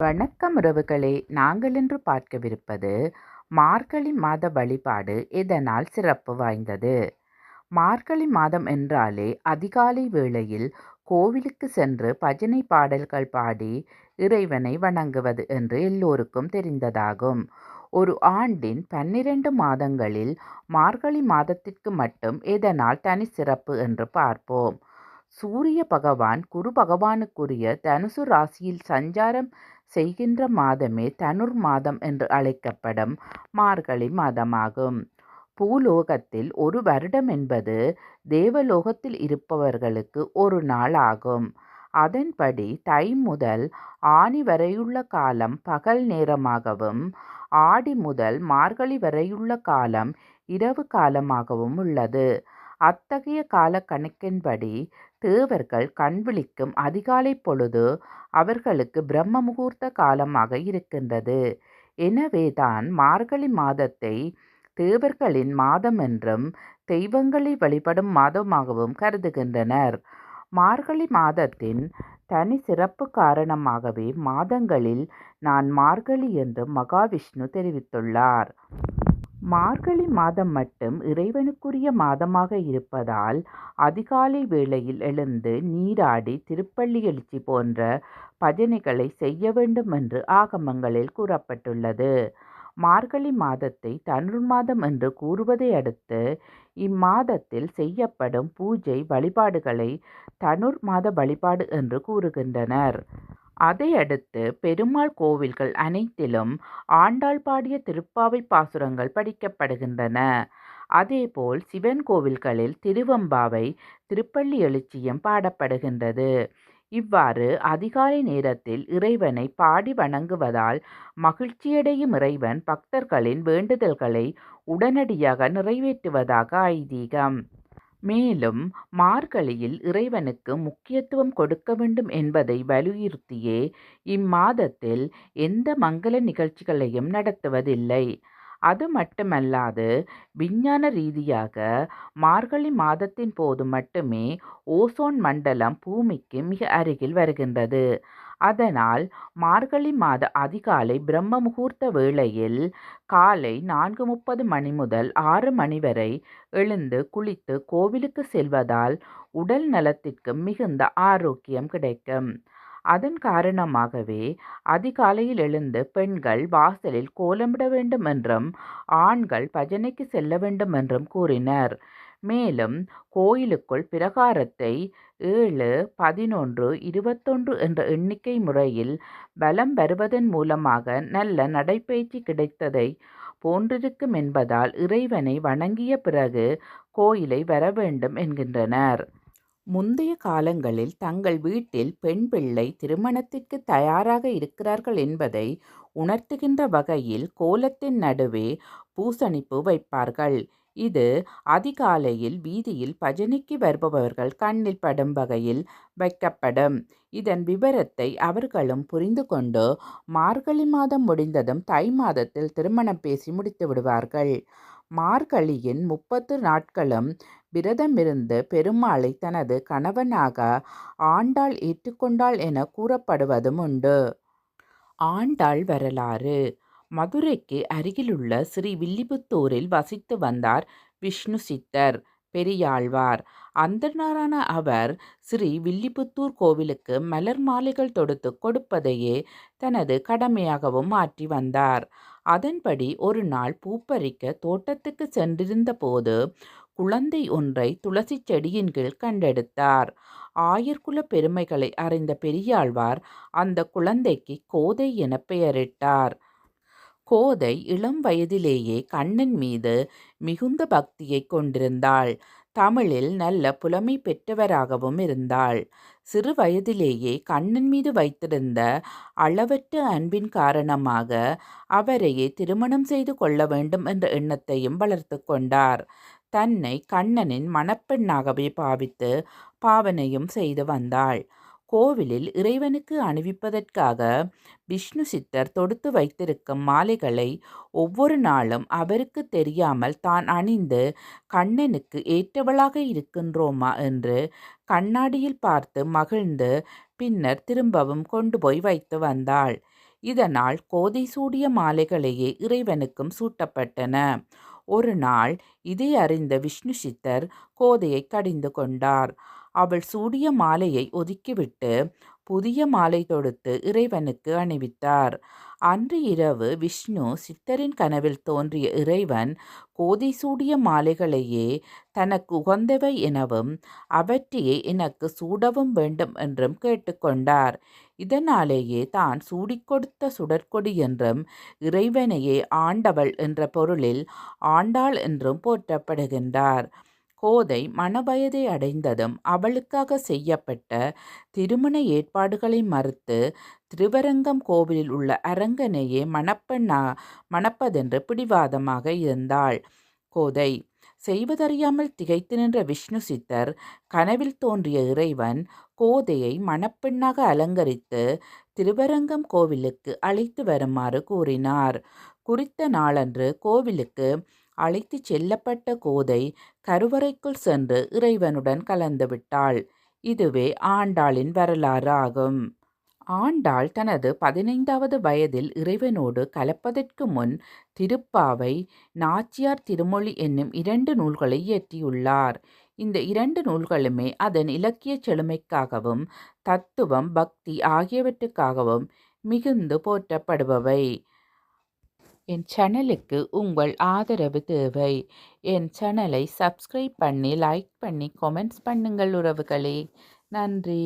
வணக்கம் உறவுகளே. நாங்கள் இன்று பார்க்கவிருப்பது மார்கழி மாத வழிபாடு எதனால் சிறப்பு வாய்ந்தது? மார்கழி மாதம் என்றாலே அதிகாலை வேளையில் கோவிலுக்கு சென்று பஜனை பாடல்கள் பாடி இறைவனை வணங்குவது என்று எல்லோருக்கும் தெரிந்ததாகும். ஒரு ஆண்டின் பன்னிரண்டு மாதங்களில் மார்கழி மாதத்திற்கு மட்டும் எதனால் தனி சிறப்பு என்று பார்ப்போம். சூரிய பகவான் குரு பகவானுக்குரிய தனுசு ராசியில் சஞ்சாரம் செய்கின்ற மாதமே தனுர் மாதம் என்று அழைக்கப்படும் மார்கழி மாதமாகும். பூலோகத்தில் ஒரு வருடம் என்பது தேவலோகத்தில் இருப்பவர்களுக்கு ஒரு நாள் ஆகும். அதன்படி தை முதல் ஆனி வரையுள்ள காலம் பகல் நேரமாகவும் ஆடி முதல் மார்கழி வரையுள்ள காலம் இரவு காலமாகவும் உள்ளது. அத்தகைய கால கணக்கின்படி தேவர்கள் கண்விழிக்கும் அதிகாலை பொழுது அவர்களுக்கு பிரம்ம முகூர்த்த காலமாக இருக்கின்றது. எனவேதான் மார்கழி மாதத்தை தேவர்களின் மாதம் என்றும் தெய்வங்களை வழிபடும் மாதமாகவும் கருதுகின்றனர். மார்கழி மாதத்தின் தனி சிறப்பு காரணமாகவே மாதங்களில் நான் மார்கழி என்று மகாவிஷ்ணு தெரிவித்துள்ளார். மார்கழி மாதம் மட்டும் இறைவனுக்குரிய மாதமாக இருப்பதால் அதிகாலை வேளையில் எழுந்து நீராடி திருப்பள்ளி எழுச்சி போன்ற பஜனைகளை செய்ய வேண்டும் என்று ஆகமங்களில் கூறப்பட்டுள்ளது. மார்கழி மாதத்தை தனுர் மாதம் என்று கூறுவதை அடுத்து இம்மாதத்தில் செய்யப்படும் பூஜை வழிபாடுகளை தனுர் மாத வழிபாடு என்று கூறுகின்றனர். அதையடுத்து பெருமாள் கோவில்கள் அனைத்திலும் ஆண்டாள் பாடிய திருப்பாவை பாசுரங்கள் படிக்கப்படுகின்றன. அதேபோல் சிவன் கோவில்களில் திருவம்பாவை திருப்பள்ளி எழுச்சியம் பாடப்படுகின்றது. இவ்வாறு அதிகாலை நேரத்தில் இறைவனை பாடி வணங்குவதால் மகிழ்ச்சியடையும் இறைவன் பக்தர்களின் வேண்டுதல்களை உடனடியாக நிறைவேற்றுவதாக ஐதீகம். மேலும் மார்கழியில் இறைவனுக்கு முக்கியத்துவம் கொடுக்க வேண்டும் என்பதை வலியுறுத்தியே இம்மாதத்தில் எந்த மங்கள நிகழ்ச்சிகளையும் நடத்துவதில்லை. அது மட்டுமல்லாது விஞ்ஞான ரீதியாக மார்கழி மாதத்தின் போது மட்டுமே ஓசோன் மண்டலம் பூமிக்கு மிக அருகில் வருகின்றது. அதனால் மார்கழி மாத அதிகாலை பிரம்ம முகூர்த்த வேளையில் காலை நான்கு முப்பது மணி முதல் ஆறு மணி வரை எழுந்து குளித்து கோவிலுக்கு செல்வதால் உடல் நலத்திற்கு மிகுந்த ஆரோக்கியம் கிடைக்கும். அதன் காரணமாகவே அதிகாலையில் எழுந்து பெண்கள் வாசலில் கோலமிட வேண்டும் என்றும் ஆண்கள் பஜனைக்கு செல்ல வேண்டும் என்றும் கூறினர். மேலும் கோயிலுக்குள் பிரகாரத்தை ஏழு பதினொன்று இருபத்தொன்று என்ற எண்ணிக்கை முறையில் பலம் வருவதன் மூலமாக நல்ல நடைபயிற்சி கிடைத்ததை போன்றிருக்கும் என்பதால் இறைவனை வணங்கிய பிறகு கோயிலை வர வேண்டும் என்கின்றனர். முந்தைய காலங்களில் தங்கள் வீட்டில் பெண் பிள்ளை திருமணத்திற்கு தயாராக இருக்கிறார்கள் என்பதை உணர்த்துகின்ற வகையில் கோலத்தின் நடுவே பூசணிப்பு வைப்பார்கள். இது அதிகாலையில் வீதியில் பஜனைக்கு வருபவர்கள் கண்ணில் படும் வகையில் வைக்கப்படும். இதன் விவரத்தை அவர்களும் புரிந்து கொண்டு மார்கழி மாதம் முடிந்ததும் தை மாதத்தில் திருமணம் பேசி முடித்து விடுவார்கள். மார்கழியின் முப்பத்து நாட்களும் விரதமிருந்து பெருமாளை தனது கணவனாக ஆண்டாள் ஏற்றுக்கொண்டாள் என கூறப்படுவதும் உண்டு. ஆண்டாள் வரலாறு. மதுரைக்கு அருகிலுள்ள ஸ்ரீ வில்லிபுத்தூரில் வசித்து வந்தார் விஷ்ணு சித்தர் பெரியாழ்வார். அந்தனரான அவர் ஸ்ரீ வில்லிபுத்தூர் கோவிலுக்கு மலர் மாலைகள் தொடுத்து கொடுப்பதையே தனது கடமையாகவும் மாற்றி வந்தார். அதன்படி ஒரு நாள் பூப்பறிக்க தோட்டத்துக்கு சென்றிருந்த போது குழந்தை ஒன்றை துளசி செடியின் கீழ் கண்டெடுத்தார். ஆயர்குல பெருமைகளை அறிந்த பெரியாழ்வார் அந்த குழந்தைக்கு கோதை என பெயரிட்டார். கோதை இளம் வயதிலேயே கண்ணன் மீது மிகுந்த பக்தியை கொண்டிருந்தாள். தமிழில் நல்ல புலமை பெற்றவராகவும் இருந்தாள். சிறு வயதிலேயே கண்ணன் மீது வைத்திருந்த அளவற்ற அன்பின் காரணமாக அவரையே திருமணம் செய்து கொள்ள வேண்டும் என்ற எண்ணத்தையும் வளர்த்து கொண்டார். தன்னை கண்ணனின் மணப்பெண்ணாகவே பாவித்து பாவனையும் செய்து வந்தாள். கோவிலில் இறைவனுக்கு அணிவிப்பதற்காக விஷ்ணு சித்தர் தொடுத்து வைத்திருக்கும் மாலைகளை ஒவ்வொரு நாளும் அவருக்கு தெரியாமல் தான் அணிந்து கண்ணனுக்கு ஏற்றவளாக இருக்கின்றோமா என்று கண்ணாடியில் பார்த்து மகிழ்ந்து பின்னர் திரும்பவும் கொண்டு போய் வைத்து வந்தாள். இதனால் கோதை சூடிய மாலைகளையே இறைவனுக்கும் சூட்டப்பட்டன. ஒரு நாள் இதை அறிந்த விஷ்ணு சித்தர் கோதையை கடிந்து கொண்டார். அவள் சூடிய மாலையை ஒதுக்கிவிட்டு புதிய மாலை தொடுத்து இறைவனுக்கு அணிவித்தார். அன்று இரவு விஷ்ணு சித்தரின் கனவில் தோன்றிய இறைவன் கோதி சூடிய மாலைகளையே தனக்கு உகந்தவை எனவும் அவற்றையே எனக்கு சூடவும் வேண்டும் என்றும் கேட்டுக்கொண்டார். இதனாலேயே தான் சூடிக்கொடுத்த சுடற்கொடி என்றும் இறைவனையே ஆண்டவள் என்ற பொருளில் ஆண்டாள் என்றும் போற்றப்படுகின்றார். கோதை மணவயதை அடைந்ததும் அவளுக்காக செய்யப்பட்ட திருமண ஏற்பாடுகளை மறுத்து திருவரங்கம் கோவிலில் உள்ள அரங்கனையே மணப்பெண்ணா மணப்பதென்று பிடிவாதமாக இருந்தாள். கோதை செய்வதறியாமல் திகைத்து நின்ற விஷ்ணு சித்தர் கனவில் தோன்றிய இறைவன் கோதையை மணப்பெண்ணாக அலங்கரித்து திருவரங்கம் கோவிலுக்கு அழைத்து வருமாறு கூறினார். குறித்த நாளன்று கோவிலுக்கு அழைத்து செல்லப்பட்ட கோதை கருவறைக்குள் சென்று இறைவனுடன் கலந்துவிட்டாள் இதுவே ஆண்டாளின் வரலாறு ஆகும் ஆண்டாள் தனது பதினைந்தாவது வயதில் இறைவனோடு கலப்பதற்கு முன் திருப்பாவை நாச்சியார் திருமொழி என்னும் இரண்டு நூல்களை இயற்றியுள்ளார். இந்த இரண்டு நூல்களுமே அதன் இலக்கிய செழுமைக்காகவும் தத்துவம் பக்தி ஆகியவற்றுக்காகவும் மிகுந்து போற்றப்படுபவை. என் சேனலுக்கு உங்கள் ஆதரவு தேவை. என் சேனலை சப்ஸ்கிரைப் பண்ணி லைக் பண்ணி கமெண்ட்ஸ் பண்ணுங்கள் உறவுகளே. நன்றி.